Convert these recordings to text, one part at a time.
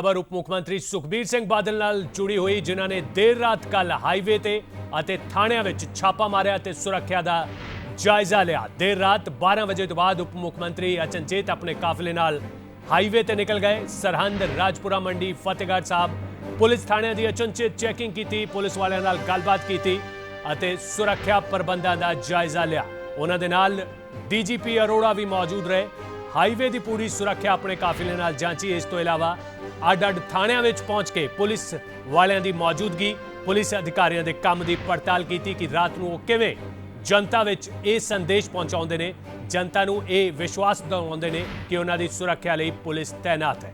ਖਬਰ ਉਪ ਮੁੱਖ ਮੰਤਰੀ ਸੁਖਬੀਰ ਸਿੰਘ ਬਾਦਲ ਨਾਲ ਜੁੜੀ ਹੋਈ, ਜਿਨ੍ਹਾਂ ਨੇ ਦੇਰ ਰਾਤ ਕੱਲ ਹਾਈਵੇ ਤੇ ਅਤੇ ਥਾਣਿਆਂ ਵਿੱਚ ਛਾਪਾ ਮਾਰਿਆ ਤੇ ਸੁਰੱਖਿਆ ਦਾ ਜਾਇਜ਼ਾ ਲਿਆ। ਦੇਰ ਰਾਤ 12 ਵਜੇ ਤੋਂ ਬਾਅਦ ਉਪ ਮੁੱਖ ਮੰਤਰੀ ਅਚਨਚੇਤ ਆਪਣੇ ਕਾਫਲੇ ਨਾਲ ਹਾਈਵੇ ਤੇ ਨਿਕਲ ਗਏ। ਸਰਹੰਦ, ਰਾਜਪੁਰਾ ਮੰਡੀ, ਫਤਿਹਗੜ੍ਹ ਸਾਹਿਬ ਪੁਲਿਸ ਥਾਣਿਆਂ ਦੀ ਅਚਨਚੇਤ ਚੈਕਿੰਗ ਕੀਤੀ, ਪੁਲਿਸ ਵਾਲਿਆਂ ਨਾਲ ਗੱਲਬਾਤ ਕੀਤੀ ਅਤੇ ਸੁਰੱਖਿਆ ਪ੍ਰਬੰਧਾਂ ਦਾ ਜਾਇਜ਼ਾ ਲਿਆ। ਉਹਨਾਂ ਦੇ ਨਾਲ ਡੀਜੀਪੀ ਅਰੋੜਾ ਵੀ ਮੌਜੂਦ ਰਹੇ। ਹਾਈਵੇ ਦੀ ਪੂਰੀ ਸੁਰੱਖਿਆ ਆਪਣੇ ਕਾਫਲੇ ਨਾਲ ਜਾਂਚੀ। ਇਸ ਤੋਂ ਇਲਾਵਾ ਅੱਡ-ਅੱਡ ਥਾਣਿਆਂ ਵਿੱਚ ਪਹੁੰਚ ਕੇ ਪੁਲਿਸ ਵਾਲਿਆਂ ਦੀ ਮੌਜੂਦਗੀ, ਪੁਲਿਸ ਅਧਿਕਾਰੀਆਂ ਦੇ ਕੰਮ ਦੀ ਪੜਤਾਲ ਕੀਤੀ ਕਿ ਰਾਤ ਨੂੰ ਉਹ ਕਿਵੇਂ ਜਨਤਾ ਵਿੱਚ ਇਹ ਸੰਦੇਸ਼ ਪਹੁੰਚਾਉਂਦੇ ਨੇ, ਜਨਤਾ ਨੂੰ ਇਹ ਵਿਸ਼ਵਾਸ ਦਿਵਾਉਂਦੇ ਨੇ ਕਿ ਉਹਨਾਂ ਦੀ ਸੁਰੱਖਿਆ ਲਈ ਪੁਲਿਸ ਤਾਇਨਾਤ ਹੈ।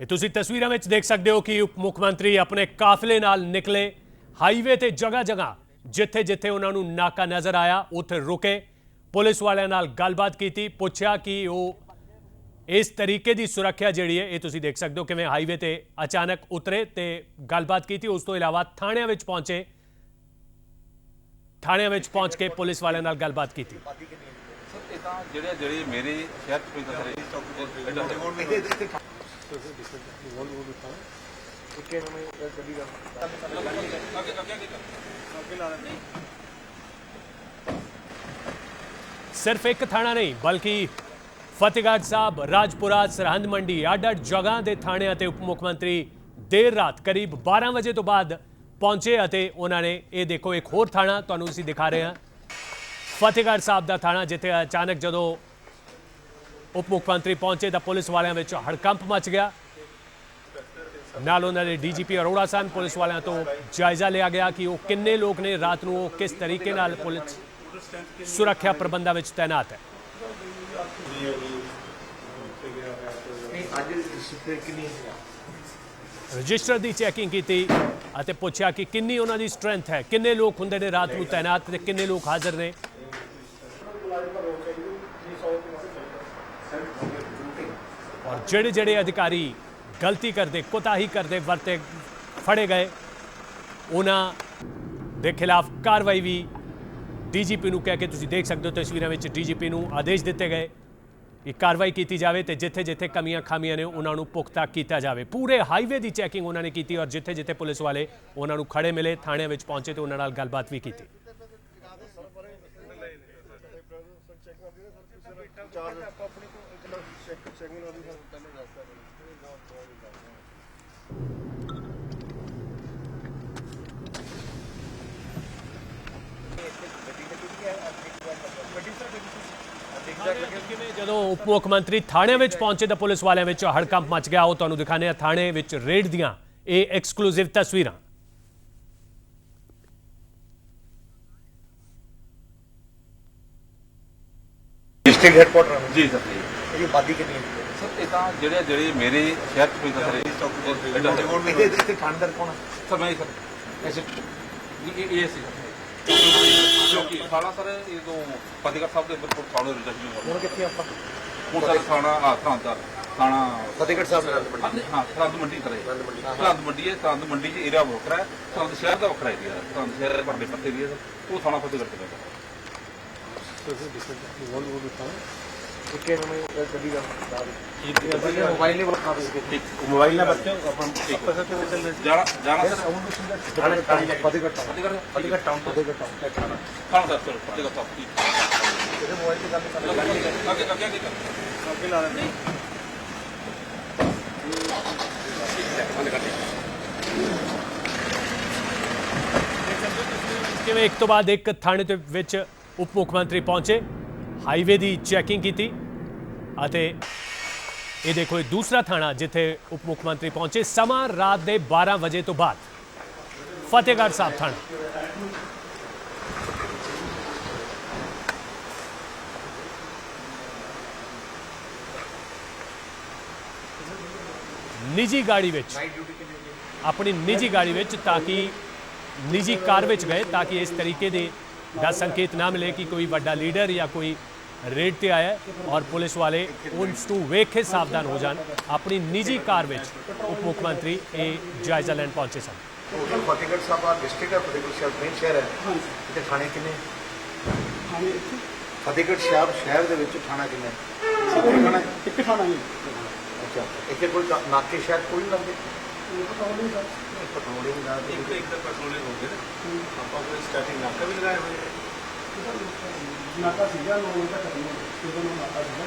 ਇਹ ਤੁਸੀਂ ਤਸਵੀਰਾਂ ਵਿੱਚ ਦੇਖ ਸਕਦੇ ਹੋ ਕਿ ਉਪ ਮੁੱਖ ਮੰਤਰੀ ਆਪਣੇ ਕਾਫਲੇ ਨਾਲ ਨਿਕਲੇ, ਹਾਈਵੇ ਤੇ ਜਗ੍ਹਾ ਜਗ੍ਹਾ ਜਿੱਥੇ ਜਿੱਥੇ ਉਹਨਾਂ ਨੂੰ ਨਾਕਾ ਨਜ਼ਰ ਆਇਆ ਉੱਥੇ ਰੁਕੇ। ਪੁਲਿਸ ਵਾਲਿਆਂ ਨਾਲ ਗੱਲਬਾਤ ਕੀਤੀ ਪੁੱਛਿਆ ਕਿ ਉਹ ਇਸ ਤਰੀਕੇ ਦੀ ਸੁਰੱਖਿਆ ਜਿਹੜੀ ਹੈ ਇਹ ਤੁਸੀਂ ਦੇਖ ਸਕਦੇ ਹੋ ਕਿਵੇਂ ਹਾਈਵੇ ਤੇ ਅਚਾਨਕ ਉਤਰੇ ਤੇ ਗੱਲਬਾਤ ਕੀਤੀ। ਉਸ ਤੋਂ ਇਲਾਵਾ ਥਾਣਿਆਂ ਵਿੱਚ ਪਹੁੰਚੇ। ਥਾਣਿਆਂ ਵਿੱਚ ਪਹੁੰਚ ਕੇ ਪੁਲਿਸ ਵਾਲਿਆਂ ਨਾਲ ਗੱਲਬਾਤ ਕੀਤੀ। ਸਰ ਇਹ ਤਾਂ ਜਿਹੜੇ ਜਿਹੜੇ ਮੇਰੇ ਸ਼ਹਿਰ ਚ ਪੈਂਦਾ ਸਰ ਇਹ ਐਡਾ ਸਿਰਫ ਇੱਕ ਥਾਣਾ ਨਹੀਂ, ਬਲਕਿ ਫਤਿਹਗੜ੍ਹ ਸਾਹਿਬ, ਰਾਜਪੁਰਾ, ਸਰਹੰਦ ਮੰਡੀ, ਅੱਡ-ਅੱਡ ਜਗ੍ਹਾ ਦੇ ਥਾਣਿਆਂ ਤੇ ਉਪ ਮੁੱਖ ਮੰਤਰੀ ਦੇਰ ਰਾਤ ਕਰੀਬ 12 ਵਜੇ ਤੋਂ ਬਾਅਦ ਪਹੁੰਚੇ ਅਤੇ ਉਹਨਾਂ ਨੇ, ਇਹ ਦੇਖੋ, ਇੱਕ ਹੋਰ ਥਾਣਾ ਤੁਹਾਨੂੰ ਅਸੀਂ ਦਿਖਾ ਰਹੇ ਹਾਂ। ਫਤਿਹਗੜ੍ਹ ਸਾਹਿਬ ਦਾ ਥਾਣਾ, ਜਿੱਥੇ ਅਚਾਨਕ ਜਦੋਂ ਉਪ ਮੁੱਖ ਮੰਤਰੀ ਪਹੁੰਚੇ ਤਾਂ ਪੁਲਿਸ ਵਾਲਿਆਂ ਵਿੱਚ ਹੜਕੰਪ ਮਚ ਗਿਆ। ਨਾਲ ਉਹਨਾਂ ਦੇ ਡੀਜੀਪੀ ਅਰੋੜਾ ਸਨ ਪੁਲਿਸ ਵਾਲਿਆਂ ਤੋਂ ਜਾਇਜ਼ਾ ਲਿਆ ਗਿਆ ਕਿ ਉਹ ਕਿੰਨੇ ਲੋਕ ਨੇ ਰਾਤ ਨੂੰ ਉਹ ਕਿਸ ਤਰੀਕੇ ਨਾਲ ਪੁਲਿਸ ਸੁਰੱਖਿਆ ਪ੍ਰਬੰਧਾਂ ਵਿੱਚ ਤਾਇਨਾਤ ਹੈ? ਰਜਿਸਟਰ ਦੀ ਚੈਕਿੰਗ ਕੀਤੀ ਅਤੇ ਪੁੱਛਿਆ ਕਿ ਕਿੰਨੀ ਉਹਨਾਂ ਦੀ ਸਟਰੈਂਥ ਹੈ ਕਿੰਨੇ ਲੋਕ ਹੁੰਦੇ ਨੇ ਰਾਤ ਨੂੰ ਤਾਇਨਾਤ ਤੇ ਕਿੰਨੇ ਲੋਕ ਹਾਜ਼ਰ ਨੇ? ਔਰ ਜਿਹੜੇ ਜਿਹੜੇ ਅਧਿਕਾਰੀ ਗਲਤੀ ਕਰਦੇ ਕੋਤਾਹੀ ਕਰਦੇ ਵਰਤੇ ਫੜੇ ਗਏ ਉਹਨਾਂ ਦੇ ਖਿਲਾਫ ਕਾਰਵਾਈ ਵੀ ਡੀਜੀਪੀ ਨੂੰ ਕਹਿ ਕੇ ਤੁਸੀਂ ਦੇਖ ਸਕਦੇ ਹੋ ਤਸਵੀਰਾਂ ਵਿੱਚ ਡੀਜੀਪੀ ਨੂੰ ਆਦੇਸ਼ ਦਿੱਤੇ ਗਏ ਕਿ ਕਾਰਵਾਈ ਕੀਤੀ ਜਾਵੇ ਤੇ ਜਿੱਥੇ ਜਿੱਥੇ ਕਮੀਆਂ ਖਾਮੀਆਂ ਨੇ ਉਹਨਾਂ ਨੂੰ ਪੁਖਤਾ ਕੀਤਾ ਜਾਵੇ ਪੂਰੇ ਹਾਈਵੇ ਦੀ ਚੈਕਿੰਗ ਉਹਨਾਂ ਨੇ ਕੀਤੀ ਔਰ ਜਿੱਥੇ ਜਿੱਥੇ ਪੁਲਿਸ ਵਾਲੇ ਉਹਨਾਂ ਨੂੰ ਖੜੇ ਮਿਲੇ ਥਾਣਿਆਂ ਵਿੱਚ ਪਹੁੰਚੇ ਤੇ ਉਹਨਾਂ ਨਾਲ ਗੱਲਬਾਤ ਵੀ ਕੀਤੀ ਕਿਵੇਂ ਜਦੋਂ ਉਪ ਮੁੱਖ ਮੰਤਰੀ ਥਾਣੇ ਵਿੱਚ ਪਹੁੰਚੇ ਤਾਂ ਪੁਲਿਸ ਵਾਲਿਆਂ ਵਿੱਚ ਹੜਕੰਪ ਮਚ ਗਿਆ। ਉਹ ਤੁਹਾਨੂੰ ਦਿਖਾਣੇ ਆ ਥਾਣੇ ਵਿੱਚ ਰੇਡ ਦੀਆਂ ਇਹ ਐਕਸਕਲੂਸਿਵ ਤਸਵੀਰਾਂ। ਡਿਸਟ੍ਰਿਕਟ ਹੈਡਕੁਆਟਰ ਜੀ ਸਰ। ਜੀ ਇਹਦੀ ਆਬਾਦੀ ਕਿੰਨੀ ਹੈ? ਸਰ ਇਹ ਤਾਂ ਜਿਹੜੇ ਜਿਹੜੇ ਮੇਰੇ ਸ਼ਹਿਰ ਚ ਪੈਂਦਾ ਸਰ ਇਹ ਐਡਾ ਇਹਦੇ ਇੱਥੇ ਥਾਣੇਦਾਰ ਕੌਣ ਹੈ ਸਰ ਮੈਂ ਸਰ। ਐਸੇ ਇਹ ਇਹ ਸੀ। ਜੋ ਕਿ ਥਾਣਾ ਸਰ ਇਹ ਤੋਂ ਫਤਿਹਗੜ੍ਹ ਸਾਹਿਬ ਦੇ ਬਿਲਕੁਲ ਥਾਣੇ ਰਜਿਸਟਰ ਹੁਣ ਕਿੱਥੇ ਆਪਾਂ? ਹੁਣ ਸਰ ਥਾਣਾ ਆ ਥਾਣਾ ਥਾਣਾ ਫਤਿਹਗੜ੍ਹ ਸਾਹਿਬ ਨਾਲ ਮੰਡੀ। ਹਾਂ ਸਰਹੰਦ ਮੰਡੀ ਸਰ ਇਹ। ਸਰਹੰਦ ਮੰਡੀ। ਸਰਹੰਦ ਮੰਡੀ ਹੈ ਸਰਹੰਦ ਮੰਡੀ ਚ ਏਰੀਆ ਵੱਖਰਾ ਹੈ ਸਰਹੰਦ ਸ਼ਹਿਰ ਦਾ ਵੱਖਰਾ ਏਰੀਆ ਹੈ। ਸਰਹੰਦ ਸ਼ਹਿਰ ਦੇ ਪਰਲੇ ਪੱਤੇ ਦੀ ਹੈ ਸਰ। ਉਹ ਥਾਣਾ ਫਤਿਹਗੜ੍ਹ ਗੱਡੀ ਦਾ ਕਿਵੇਂ ਇੱਕ ਤੋਂ ਬਾਅਦ ਇੱਕ ਥਾਣੇ ਦੇ ਵਿੱਚ ਉਪ ਮੁੱਖ ਮੰਤਰੀ ਪਹੁੰਚੇ ਹਾਈਵੇ ਦੀ ਚੈਕਿੰਗ ਕੀਤੀ ਅਤੇ ਇਹ ਦੇਖੋ ਇਹ ਦੂਸਰਾ ਥਾਣਾ ਜਿੱਥੇ ਉਪ ਮੁੱਖ ਮੰਤਰੀ ਪਹੁੰਚੇ ਸਮਾਂ ਰਾਤ ਦੇ 12 ਵਜੇ ਤੋਂ ਬਾਅਦ। ਫਤਿਹਗੜ੍ਹ ਸਾਹਿਬ ਥਾਣਾ। ਨਿੱਜੀ ਗਾੜੀ ਵਿੱਚ, ਆਪਣੀ ਨਿੱਜੀ ਗਾੜੀ ਵਿੱਚ ਤਾਂ ਕਿ ਨਿੱਜੀ ਕਾਰ ਵਿੱਚ ਗਏ ਤਾਂ ਕਿ ਇਸ ਤਰੀਕੇ ਦੇ ਦਾ ਸੰਕੇਤ ਨਾ ਮਿਲੇ ਕਿ ਕੋਈ ਵੱਡਾ ਲੀਡਰ ਜਾਂ ਕੋਈ ਰੇਡ ਤੇ ਆਇਆ ਹੈ ਔਰ ਪੁਲਿਸ ਵਾਲੇ ਉਸ ਨੂੰ ਵੇਖ ਕੇ ਸਾਵਧਾਨ ਹੋ ਜਾਣ ਆਪਣੀ ਨਿੱਜੀ ਕਾਰ ਵਿੱਚ ਉਪ ਮੁੱਖ ਮੰਤਰੀ ਇਹ ਜਾਇਜ਼ਾ ਲੈਣ ਪਹੁੰਚੇ ਸਨ ਟੋਟਲ ਫਤਿਹਗੜ੍ਹ ਸਾਹਿਬ ਦਾ ਡਿਸਟ੍ਰਿਕਟ ਹੈ ਫਤਿਹਗੜ੍ਹ ਸਾਹਿਬ ਮੇਨ ਸ਼ਹਿਰ ਹੈ ਇੱਥੇ ਥਾਣੇ ਕਿੰਨੇ ਇਹ ਇੱਥੇ ਫਤਿਹਗੜ੍ਹ ਸਾਹਿਬ ਸ਼ਹਿਰ ਦੇ ਵਿੱਚ ਥਾਣਾ ਕਿੰਨਾ ਹੈ? ਸਾਰੇ ਖਾਣਾ ਇੱਕ ਖਾਣਾ ਹੀ ਅੱਛਾ ਇੱਥੇ ਕੋਈ ਨਾ- ਨਾਕੇ ਸ਼ਹਿਰ ਕੋਈ ਨਹੀਂ ਲੱਗਦੇ ਇਹ ਪਤਾ ਨਹੀਂ ਸਰ ਪਟੋਲੇ ਵੀ ਲੱਗਦੇ ਇੱਕ ਇੱਕ ਤਾਂ ਪੈਟਰੋਲਿੰਗ ਹੋ ਗਏ ਆਪਾਂ ਕੋਈ ਸਟਾਰਟਿੰਗ ਨਾਕਾ ਵੀ ਲਗਾਏ ਹੋਏ ਨਾਕਾ ਸੀਗਾ ਨੌ ਵਜੇ ਤੱਕ ਕਰਨਾ ਜਦੋਂ ਨੂੰ ਨਾਕਾ ਸੀਗਾ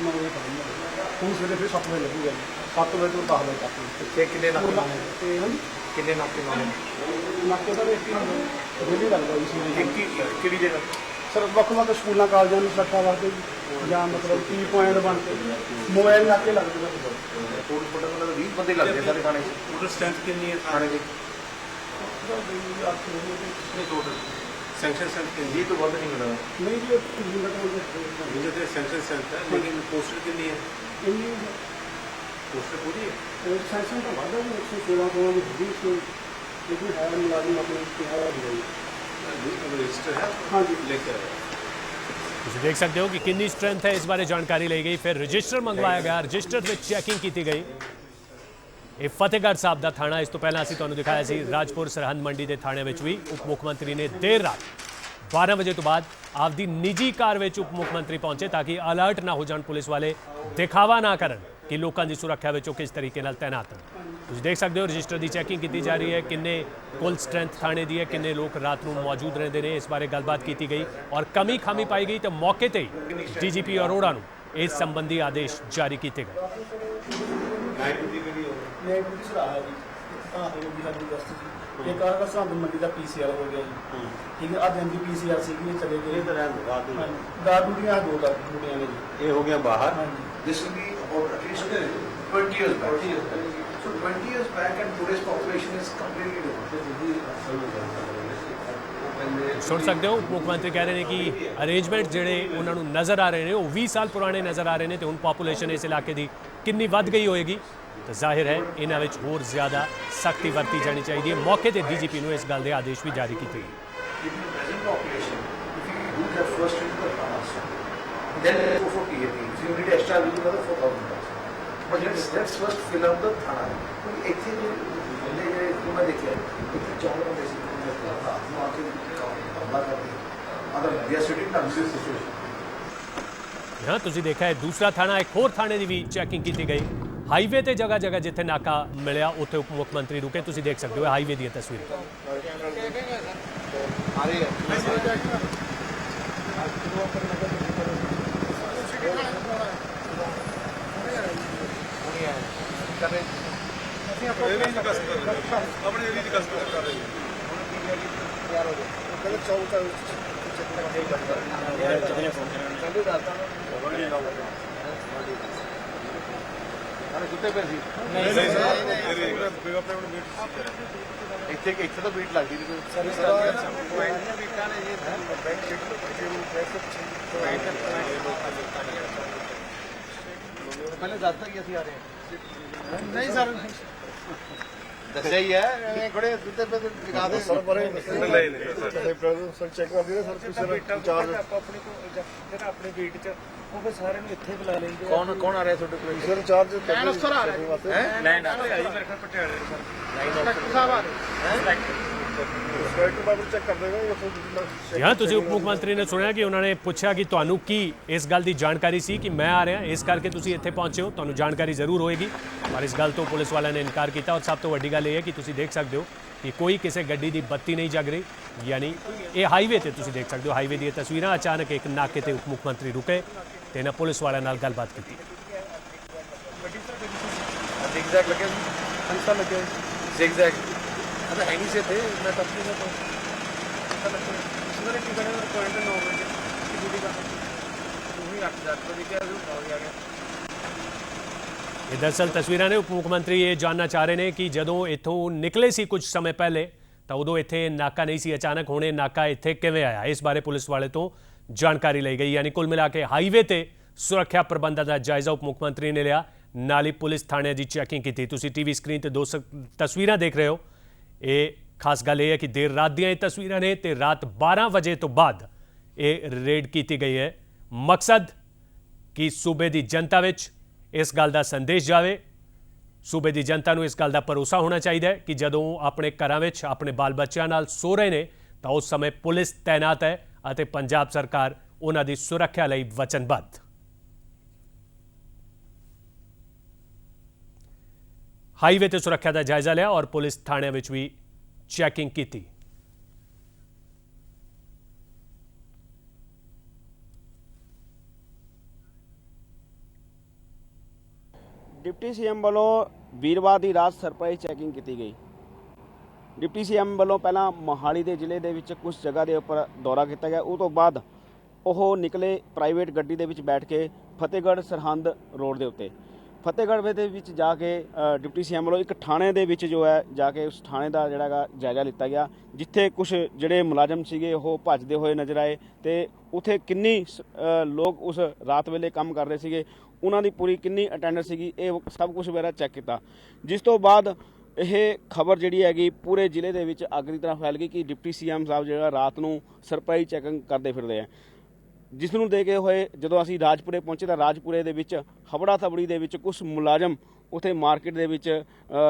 ਨੌ ਵਜੇ ਕਰਨਾ ਹੁਣ ਸਵੇਰੇ ਫਿਰ 7 ਵਜੇ ਲੱਗੂਗਾ 7 ਵਜੇ ਤੋਂ 10 ਵਜੇ ਤੱਕ। ਇੱਥੇ ਕਿੰਨੇ ਨਾਕੇ ਲਾਉਣੇ ਨੇ? ਤੇ ਹਾਂਜੀ ਕਿੰਨੇ ਨਾਕੇ ਲਾਉਣੇ ਨੇ? ਨਾਕੇ ਦਾ ਇੱਕ ਹੀ ਹੁੰਦਾ ਡੇਲੀ ਲੱਗਦਾ ਜੀ ਸਵੇਰੇ ਹੀ ਕਿਹੜੀ ਜਗ੍ਹਾ? ਸਰ ਵੱਖ ਵੱਖ ਸਕੂਲਾਂ ਕਾਲਜਾਂ ਨੂੰ ਸੁਰੱਖਿਆ ਵਾਸਤੇ ਜੀ, ਜਾਂ ਮਤਲਬ ਕੀ ਪੁਆਇੰਟ ਬਣ ਕੇ ਮੋਬਾਈਲ ਨਾਕੇ ਲੱਗਦੇ ਨੇ ਕੋਲ ਫੋਟੋ ਮਤਲਬ 20 ਬੰਦੇ ਲੱਗਦੇ ਆ ਸਾਰੇ ਥਾਣੇ 'ਚ। ਟੋਟਲ ਸਟ੍ਰੈਂਥ ਕਿੰਨੀ ਹੈ? ਥਾਣੇ ਦੇ ਨਹੀਂ ਟੋਟਲ ਸੈਂਕਸ਼ਨ ਸੈਂਟ ਕਿੰਨੀ 20 ਤੋਂ ਵੱਧ ਨਹੀਂ ਮਿਲਦਾ ਨਹੀਂ ਜੀ ਇਹ ਜਿੰਦਾ ਕੋਲ ਹੈ ਜਿਹਦੇ ਤੇ ਸੈਂਕਸ਼ਨ ਸੈਂਟ ਹੈ ਲੇਕਿਨ ਪੋਸਟਰ ਕਿੰਨੀ ਹੈ ਇੰਨੀ ਪੋਸਟਰ ਪੂਰੀ ਹੈ ਸੈਂਕਸ਼ਨ ਤਾਂ ਵਾਧਾ ਵੀ 116 ਤੋਂ ਵੀ ਵੀ ਸੀ ਲੇਕਿਨ ਹੈ ਮੁਲਾਜ਼ਮ ਆਪਣੇ ਕਿਹਾ ਹੋਇਆ ਜੀ ਰਜਿਸਟਰ ਹੈ ਹਾਂਜੀ ਲੈ ਕੇ ਆਇਆ ਤੁਸੀਂ ਦੇਖ ਸਕਦੇ ਹੋ ਕਿ ਕਿੰਨੀ ਸਟਰੈਂਥ ਹੈ ਇਸ ਬਾਰੇ ਜਾਣਕਾਰੀ ਲਈ ਗਈ ਫਿਰ ਰਜਿਸਟਰ ਮੰਗਵਾਇਆ ਗਿਆ ਰਜਿਸਟਰ ਵਿੱਚ ਚੈਕਿੰਗ ਕੀਤੀ ਗਈ ਇਹ ਫਤਿਹਗੜ੍ਹ ਸਾਹਿਬ ਦਾ ਥਾਣਾ, ਇਸ ਤੋਂ ਪਹਿਲਾਂ ਅਸੀਂ ਤੁਹਾਨੂੰ ਦਿਖਾਇਆ ਸੀ, ਰਾਜਪੁਰ ਸਰਹੰਦ ਮੰਡੀ ਦੇ ਥਾਣੇ ਵਿੱਚ ਵੀ ਉਪ ਮੁੱਖ ਮੰਤਰੀ ਨੇ ਦੇਰ ਰਾਤ 12 ਵਜੇ ਤੋਂ ਬਾਅਦ ਆਪਦੀ ਨਿੱਜੀ ਕਾਰ ਵਿੱਚ ਉਪ ਮੁੱਖ ਮੰਤਰੀ ਪਹੁੰਚੇ ਤਾਂ ਕਿ ਅਲਰਟ ਨਾ ਹੋ ਜਾਣ ਪੁਲਿਸ ਵਾਲੇ ਦਿਖਾਵਾ ਨਾ ਕਰਨ ਕਿ ਲੋਕਾਂ ਦੀ ਸੁਰੱਖਿਆ ਵਿੱਚ ਉਹ ਕਿਸ ਤਰੀਕੇ ਨਾਲ ਤੈਨਾਤ ਹਨ। ਤੁਸੀਂ ਦੇਖ ਸਕਦੇ ਹੋ, ਰਜਿਸਟਰ ਦੀ ਚੈਕਿੰਗ ਕੀਤੀ ਜਾ ਰਹੀ ਹੈ, ਕਿੰਨੇ ਕੁੱਲ ਸਟਰੈਂਥ ਥਾਣੇ ਦੀ ਹੈ, ਕਿੰਨੇ ਲੋਕ ਰਾਤ ਨੂੰ ਮੌਜੂਦ ਰਹਿੰਦੇ ਨੇ, ਇਸ ਬਾਰੇ ਗੱਲਬਾਤ ਕੀਤੀ ਗਈ ਔਰ ਕਮੀ ਖਾਮੀ ਪਾਈ ਗਈ ਤਾਂ ਮੌਕੇ ਤੇ ਹੀ ਡੀਜੀਪੀ ਅਰੋੜਾ ਨੂੰ ਇਸ ਸੰਬੰਧੀ ਆਦੇਸ਼ ਜਾਰੀ ਕੀਤੇ ਗਏ। ਨੇ ਵੀ ਸਲਾਹ ਹੈ ਜੀ। ਤਾਂ ਹੋ ਗਈ ਸਾਡੀ ਦਸਤ ਜੀ ਕਾਰ ਦਾ ਸੰਦ ਮੰਡੀ ਦਾ ਪੀਸੀਆਰ ਹੋ ਗਿਆ ਜੀ। ਠੀਕ ਹੈ ਅੱਜ ਦੀ ਪੀਸੀਆਰ ਸੀਗੀ ਇਹ ਚਲੇ ਗਏ। ਹਾਂਜੀ। ਦਾਰੂ ਦੀਆਂ ਦੋ ਦਾਰੂ ਕੁੜੀਆਂ ਨੇ ਜੀ। ਇਹ ਹੋ ਗਿਆ ਬਾਹਰ। ਹਾਂਜੀ। This will be about at least 20 years back. So 20 years back and today's population is completely different. ਸੁਣ ਸਕਦੇ ਹੋ ਮੁੱਖ ਮੰਤਰੀ ਕਹਿ ਰਹੇ ਨੇ ਕਿ ਅਰੇਂਜਮੈਂਟ ਜਿਹੜੇ ਉਹਨਾਂ ਨੂੰ ਨਜ਼ਰ ਆ ਰਹੇ ਨੇ ਉਹ 20 ਸਾਲ ਪੁਰਾਣੇ ਨਜ਼ਰ ਆ ਰਹੇ ਨੇ ਤੇ ਹੁਣ ਪਾਪੂਲੇਸ਼ਨ ਇਸ ਇਲਾਕੇ ਦੀ ਕਿੰਨੀ ਵੱਧ ਗਈ ਹੋਏਗੀ ਤਾਂ ਜ਼ਾਹਿਰ ਹੈ ਇਹਨਾਂ ਵਿੱਚ ਹੋਰ ਜ਼ਿਆਦਾ ਸਖਤੀ ਵਰਤੀ ਜਾਣੀ ਚਾਹੀਦੀ ਹੈ ਮੌਕੇ ਤੇ ਡੀਜੀਪੀ ਨੂੰ ਇਸ ਗੱਲ ਦੇ ਆਦੇਸ਼ ਵੀ ਜਾਰੀ ਕੀਤੇ ਗਏ but let's, let's first fill out the thana. ਇੱਥੇ ਜੇ ਬੰਦੇ ਜਿਹੜੇ ਨੂੰ ਮੈਂ ਦੇਖਿਆ ਇੱਥੇ ਚਾਹੁੰਦਾ ਮੈਂ ਸੀ ਨੂੰ ਮੈਂ ਕਹਾ ਤਾਂ ਆਖੇ ਕੰਮ ਬੰਦਾ ਕਰਦੇ other we are sitting in a situation ਹਾਂ ਤੁਸੀਂ ਦੇਖਿਆ ਹੈ, ਦੂਸਰਾ ਥਾਣਾ, ਇੱਕ ਹੋਰ ਥਾਣੇ ਦੀ ਵੀ ਚੈਕਿੰਗ ਕੀਤੀ ਗਈ। ਹਾਈਵੇ ਤੇ ਜਗ੍ਹਾ ਜਗ੍ਹਾ ਜਿੱਥੇ ਨਾਕਾ ਮਿਲਿਆ, ਉੱਥੇ ਉਪ ਮੁੱਖ ਮੰਤਰੀ ਰੁਕੇ। ਤੁਸੀਂ ਦੇਖ ਸਕਦੇ ਹੋ ਇਹ ਹਾਈਵੇ ਦੀਆਂ ਤਸਵੀਰਾਂ। ਇੱਥੇ ਇੱਥੇ ਤਾਂ ਬੀਟ ਲੱਗਦੀ ਨਹੀਂ ਕੋਈ ਪਹਿਲੇ ਦੱਸਦਾ ਕਿ ਅਸੀਂ ਆ ਰਹੇ ਹਾਂ ਨਹੀਂ ਸਰ ਦੱਸਿਆ ਹੀ ਹੈ ਥੋੜੇ ਦੁੱਤੇ ਪੇ ਲਗਾ ਦੇ ਸਰ ਬਰੇ ਨਹੀਂ ਨਹੀਂ ਸਰ ਸਰ ਚੈੱਕ ਕਰ ਦਿਓ ਸਰ ਕਿਸੇ ਚਾਰਜ ਆਪਣੀ ਜਿਹੜਾ ਆਪਣੇ ਬੀਟ ਚ ਉਹ ਫਿਰ ਸਾਰਿਆਂ ਨੂੰ ਇੱਥੇ ਬੁਲਾ ਲੈਂਦੇ ਕੌਣ ਕੌਣ ਆ ਰਿਹਾ ਤੁਹਾਡੇ ਕੋਲ ਸਰ ਚਾਰਜ ਲੈਣ ਅਫਸਰ ਆ ਰਿਹਾ ਹੈ ਲੈਣ ਅਫਸਰ ਆਈ ਮੇਰੇ ਖਿਆਲ ਪਟਿਆਲੇ ਸਰ ਡਾਕਟਰ ਸਾਹਿਬ ਆ ਰਹੇ ਸਪੈਕਟ ਬਾਬੂ ਚੈੱਕ ਕਰ ਦੇਗਾ ਇਹ ਜੀ ਹਾਂ ਤੁਸੀਂ ਉਪ ਮੁੱਖ ਮੰਤਰੀ ਨੇ ਸੁਣਿਆ ਕਿ ਉਹਨਾਂ ਨੇ ਪੁੱਛਿਆ ਕਿ ਤੁਹਾਨੂੰ ਕੀ ਇਸ ਗੱਲ ਦੀ ਜਾਣਕਾਰੀ ਸੀ ਕਿ ਮੈਂ ਆ ਰਿਹਾ ਇਸ ਕਰਕੇ ਤੁਸੀਂ ਇੱਥੇ ਪਹੁੰਚੇ ਹੋ ਤੁਹਾਨੂੰ ਜਾਣਕਾਰੀ ਜ਼ਰੂਰ ਹੋਏਗੀ। ਪਰ ਇਸ ਗੱਲ ਤੋਂ ਪੁਲਿਸ ਵਾਲਿਆਂ ਨੇ ਇਨਕਾਰ ਕੀਤਾ ਔਰ ਸਭ ਤੋਂ ਵੱਡੀ ਗੱਲ ਇਹ ਹੈ ਕਿ ਤੁਸੀਂ ਦੇਖ ਸਕਦੇ ਹੋ ਕਿ ਕੋਈ ਕਿਸੇ ਗੱਡੀ ਦੀ ਬੱਤੀ ਨਹੀਂ ਜਗ ਰਹੀ ਯਾਨੀ ਇਹ ਹਾਈਵੇ ਤੇ ਤੁਸੀਂ ਦੇਖ ਸਕਦੇ ਹੋ ਹਾਈਵੇ ਦੀਆਂ ਤਸਵੀਰਾਂ। ਅਚਾਨਕ ਇੱਕ ਨਾਕੇ ਤੇ ਉਪ ਮੁੱਖ ਮੰਤਰੀ ਰੁਕੇ ਤੇ ਇਹਨਾਂ ਪੁਲਿਸ ਵਾਲਿਆਂ ਨਾਲ ਗੱਲਬਾਤ ਕੀਤੀ। ਅੰਸਾ ਲੱਗੇ अरे है नहीं से थे मैं तब भी तो ਸਵੇਰੇ ਕੀ ਕਰੇ ਪੁਆਇੰਟ 9 ਵਜੇ ਕੀ ਡਿਊਟੀ ਕਰਨੀ ਤੁਸੀਂ 8 10 ਵਜੇ ਕਿਹਾ ਸੀ ਹੋ ਗਿਆ ਇਹ ਦਰਅਸਲ ਤਸਵੀਰਾਂ ਨੇ ਉਪ ਮੁੱਖ ਮੰਤਰੀ ਇਹ ਜਾਣਨਾ ਚਾਹ ਰਹੇ ਨੇ ਕਿ ਜਦੋਂ ਇੱਥੋਂ ਨਿਕਲੇ ਸੀ ਕੁਝ ਸਮੇਂ ਪਹਿਲੇ ਤਾਂ ਉਦੋਂ ਇੱਥੇ ਨਾਕਾ ਨਹੀਂ ਸੀ ਅਚਾਨਕ ਹੁਣੇ ਨਾਕਾ ਇੱਥੇ ਕਿਵੇਂ ਆਇਆ ਇਸ ਬਾਰੇ ਪੁਲਿਸ ਵਾਲੇ ਤੋਂ ਜਾਣਕਾਰੀ ਲਈ ਗਈ ਯਾਨੀ ਕੁੱਲ ਮਿਲਾ ਕੇ ਹਾਈਵੇ ਤੇ ਸੁਰੱਖਿਆ ਪ੍ਰਬੰਧਾਂ ਦਾ ਜਾਇਜ਼ਾ ਉਪ ਮੁੱਖ ਮੰਤਰੀ ਨੇ ਲਿਆ ਨਾਲ ਹੀ ਪੁਲਿਸ ਥਾਣਿਆਂ ਦੀ ਚੈਕਿੰਗ ਕੀਤੀ ਤੁਸੀਂ ਟੀਵੀ ਸਕਰੀਨ ਤੇ ਦੋ ਸ- ਤਸਵੀਰਾਂ ਦੇਖ ਰਹੇ ਹੋ ਇਹ ਖਾਸ ਗੱਲ ਇਹ ਹੈ ਕਿ ਦੇਰ ਰਾਤ ਦੀਆਂ ਇਹ ਤਸਵੀਰਾਂ ਨੇ ਤੇ ਰਾਤ 12 ਵਜੇ ਤੋਂ ਬਾਅਦ ਇਹ ਰੇਡ ਕੀਤੀ ਗਈ ਹੈ। ਮਕਸਦ ਕਿ ਸੂਬੇ ਦੀ ਜਨਤਾ ਵਿੱਚ ਇਸ ਗੱਲ ਦਾ ਸੰਦੇਸ਼ ਜਾਵੇ। ਸੂਬੇ ਦੀ ਜਨਤਾ ਨੂੰ ਇਸ ਗੱਲ ਦਾ ਭਰੋਸਾ ਹੋਣਾ ਚਾਹੀਦਾ ਹੈ ਕਿ ਜਦੋਂ ਆਪਣੇ ਘਰਾਂ ਵਿੱਚ ਆਪਣੇ ਬਾਲ ਬੱਚਿਆਂ ਨਾਲ ਸੋ ਰਹੇ ਨੇ, ਤਾਂ ਉਸ ਸਮੇਂ ਪੁਲਿਸ ਤਾਇਨਾਤ ਹੈ ਅਤੇ ਪੰਜਾਬ ਸਰਕਾਰ ਉਹਨਾਂ ਦੀ ਸੁਰੱਖਿਆ ਲਈ ਵਚਨਬੱਧ। ਹਾਈਵੇ ਤੇ ਸੁਰੱਖਿਆ ਦਾ ਜਾਇਜ਼ਾ ਲਿਆ ਔਰ ਪੁਲਿਸ ਥਾਣਿਆਂ ਵਿੱਚ ਵੀ ਚੈਕਿੰਗ ਕੀਤੀ। ਡਿਪਟੀ ਸੀਐਮ ਵੱਲੋਂ ਵੀਰਵਾਰ ਦੀ ਰਾਤ ਸਰਪ੍ਰਾਈਜ਼ ਚੈਕਿੰਗ ਕੀਤੀ ਗਈ। ਡਿਪਟੀ ਸੀਐਮ ਵੱਲੋਂ ਪਹਿਲਾਂ ਮੋਹਾਲੀ ਦੇ ਜ਼ਿਲ੍ਹੇ ਦੇ ਵਿੱਚ ਕੁਝ ਜਗ੍ਹਾ ਦੇ ਉੱਪਰ ਦੌਰਾ ਕੀਤਾ ਗਿਆ। ਉਹ ਤੋਂ ਬਾਅਦ ਉਹ ਨਿਕਲੇ ਪ੍ਰਾਈਵੇਟ ਗੱਡੀ ਦੇ ਵਿੱਚ ਬੈਠ ਕੇ ਫਤਿਹਗੜ੍ਹ ਸਰਹੰਦ ਰੋਡ ਦੇ ਉੱਤੇ। ਫਤਿਹਗੜ੍ਹ ਦੇ ਵਿੱਚ ਜਾ ਕੇ ਅ, ਡਿਪਟੀ ਸੀਐਮ ਵੱਲੋਂ ਇੱਕ ਥਾਣੇ ਦੇ ਵਿੱਚ ਜੋ ਹੈ ਜਾ ਕੇ ਉਸ ਥਾਣੇ ਦਾ ਜਿਹੜਾ ਹੈਗਾ ਜਾਇਜ਼ਾ ਲਿੱਤਾ ਗਿਆ ਜਿੱਥੇ ਕੁਝ ਜਿਹੜੇ ਮੁਲਾਜ਼ਮ ਸੀਗੇ ਉਹ ਭੱਜਦੇ ਹੋਏ ਨਜ਼ਰ ਆਏ ਤੇ ਉਥੇ ਕਿੰਨੀ ਸ- ਲੋਕ ਉਸ ਰਾਤ ਵੇਲੇ ਕੰਮ ਕਰ ਰਹੇ ਸੀਗੇ ਉਹਨਾਂ ਦੀ ਪੂਰੀ ਕਿੰਨੀ ਅਟੈਂਡੈਂਸ ਸੀਗੀ ਇਹ ਸਭ ਕੁਝ ਵਗੈਰਾ ਚੈੱਕ ਕੀਤਾ। ਜਿਸ ਤੋਂ ਬਾਅਦ ਇਹ ਖਬਰ ਜਿਹੜੀ ਹੈਗੀ ਪੂਰੇ ਜ਼ਿਲ੍ਹੇ ਦੇ ਵਿੱਚ ਅੱਗ ਦੀ ਤਰ੍ਹਾਂ ਫੈਲ ਗਈ ਕਿ ਡਿਪਟੀ ਸੀਐਮ ਸਾਹਿਬ ਜਿਹੜਾ ਰਾਤ ਨੂੰ ਸਰਪ੍ਰਾਈਜ਼ ਚੈਕਿੰਗ ਕਰਦੇ ਫਿਰਦੇ ਆ। ਜਿਸ ਨੂੰ ਦੇਖਦੇ ਹੋਏ ਜਦੋਂ ਅਸੀਂ ਰਾਜਪੁਰੇ ਪਹੁੰਚੇ ਤਾਂ ਰਾਜਪੁਰੇ ਦੇ ਵਿੱਚ ਹਬੜਾ ਥਬੜੀ ਦੇ ਵਿੱਚ ਕੁਝ ਮੁਲਾਜ਼ਮ ਉਥੇ ਮਾਰਕੀਟ ਦੇ ਵਿੱਚ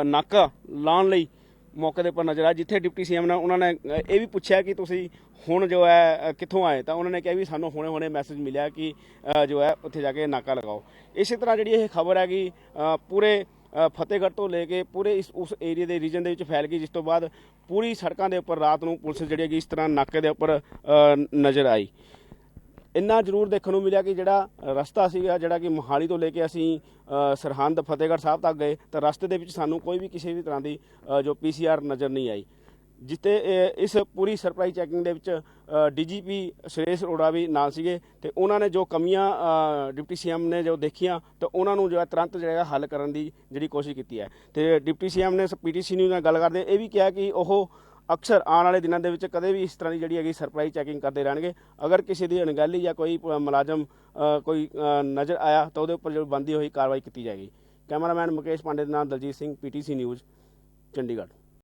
ਨਾਕਾ ਲਾਉਣ ਲਈ ਮੌਕੇ ਦੇ ਉੱਪਰ ਨਜ਼ਰ ਆਏ ਜਿੱਥੇ ਡਿਪਟੀ ਸੀਐਮ ਨੇ ਉਹਨਾਂ ਨੇ ਇਹ ਵੀ ਪੁੱਛਿਆ ਕਿ ਤੁਸੀਂ ਹੁਣ ਜੋ ਹੈ ਕਿੱਥੋਂ ਆਏ? ਤਾਂ ਉਹਨਾਂ ਨੇ ਕਿਹਾ ਵੀ ਸਾਨੂੰ ਹੁਣੇ ਹੁਣੇ ਮੈਸੇਜ ਮਿਲਿਆ ਕਿ ਜੋ ਹੈ ਉੱਥੇ ਜਾ ਕੇ ਨਾਕਾ ਲਗਾਓ। ਇਸੇ ਤਰ੍ਹਾਂ ਜਿਹੜੀ ਇਹ ਖਬਰ ਹੈਗੀ ਅ, ਪੂਰੇ ਫਤਿਹਗੜ੍ਹ ਤੋਂ ਲੈ ਕੇ ਪੂਰੇ ਇਸ ਉਸ ਏਰੀਆ ਦੇ ਰੀਜਨ ਦੇ ਵਿੱਚ ਫੈਲ ਗਈ ਜਿਸ ਤੋਂ ਬਾਅਦ ਪੂਰੀ ਸੜਕਾਂ ਦੇ ਉੱਪਰ ਰਾਤ ਨੂੰ ਪੁਲਿਸ ਜਿਹੜੀ ਹੈਗੀ ਇਸ ਤਰ੍ਹਾਂ ਨਾਕੇ ਦੇ ਉੱਪਰ ਨਜ਼ਰ ਆਈ। ਇੰਨਾ ਜ਼ਰੂਰ ਦੇਖਣ ਨੂੰ ਮਿਲਿਆ ਕਿ ਜਿਹੜਾ ਰਸਤਾ ਸੀਗਾ ਜਿਹੜਾ ਕਿ ਮੋਹਾਲੀ ਤੋਂ ਲੈ ਕੇ ਅਸੀਂ ਸਰਹੰਦ ਫਤਿਹਗੜ੍ਹ ਸਾਹਿਬ ਤੱਕ ਗਏ ਤਾਂ ਰਸਤੇ ਦੇ ਵਿੱਚ ਸਾਨੂੰ ਕੋਈ ਵੀ ਕਿਸੇ ਵੀ ਤਰ੍ਹਾਂ ਦੀ ਅ, ਜੋ ਪੀਸੀਆਰ ਨਜ਼ਰ ਨਹੀਂ ਆਈ। ਜਿੱਤੇ ਇਸ ਪੂਰੀ ਸਰਪ੍ਰਾਈਜ਼ ਚੈਕਿੰਗ ਦੇ ਵਿੱਚ ਡੀਜੀਪੀ ਸੁਰੇਸ਼ ਅਰੋੜਾ ਵੀ ਨਾਲ ਸੀਗੇ ਤੇ ਉਹਨਾਂ ਨੇ ਜੋ ਕਮੀਆਂ ਅ, ਡਿਪਟੀ ਸੀਐਮ ਨੇ ਜੋ ਦੇਖੀਆਂ ਤਾਂ ਉਹਨਾਂ ਨੂੰ ਜੋ ਹੈ ਤੁਰੰਤ ਜਿਹੜਾ ਹੱਲ ਕਰਨ ਦੀ ਜਿਹੜੀ ਕੋਸ਼ਿਸ਼ ਕੀਤੀ ਹੈ। ਤੇ ਡਿਪਟੀ ਸੀਐਮ ਨੇ ਪੀਟੀਸੀ ਨਿਊਜ਼ ਨਾਲ ਗੱਲ ਕਰਦੇ ਇਹ ਵੀ ਕਿਹਾ ਕਿ ਉਹ ਅਕਸਰ ਆਉਣ ਵਾਲੇ ਦਿਨਾਂ ਦੇ ਵਿੱਚ ਕਦੇ ਵੀ ਇਸ ਤਰ੍ਹਾਂ ਦੀ ਜਿਹੜੀ ਹੈਗੀ ਸਰਪ੍ਰਾਈਜ਼ ਚੈਕਿੰਗ ਕਰਦੇ ਰਹਿਣਗੇ। ਅਗਰ ਕਿਸੇ ਦੀ ਅਣਗਹਿਲੀ ਜਾਂ ਕੋਈ ਮੁਲਾਜ਼ਮ ਕੋਈ ਨਜ਼ਰ ਆਇਆ ਤਾਂ ਉਹਦੇ ਉੱਪਰ ਜੋ ਬੰਦੀ ਹੋਈ ਕਾਰਵਾਈ ਕੀਤੀ ਜਾਏਗੀ। ਕੈਮਰਾਮੈਨ ਮੁਕੇਸ਼ ਪਾਂਡੇ ਦੇ ਨਾਲ ਦਲਜੀਤ ਸਿੰਘ, ਪੀਟੀਸੀ ਨਿਊਜ਼, ਚੰਡੀਗੜ੍ਹ।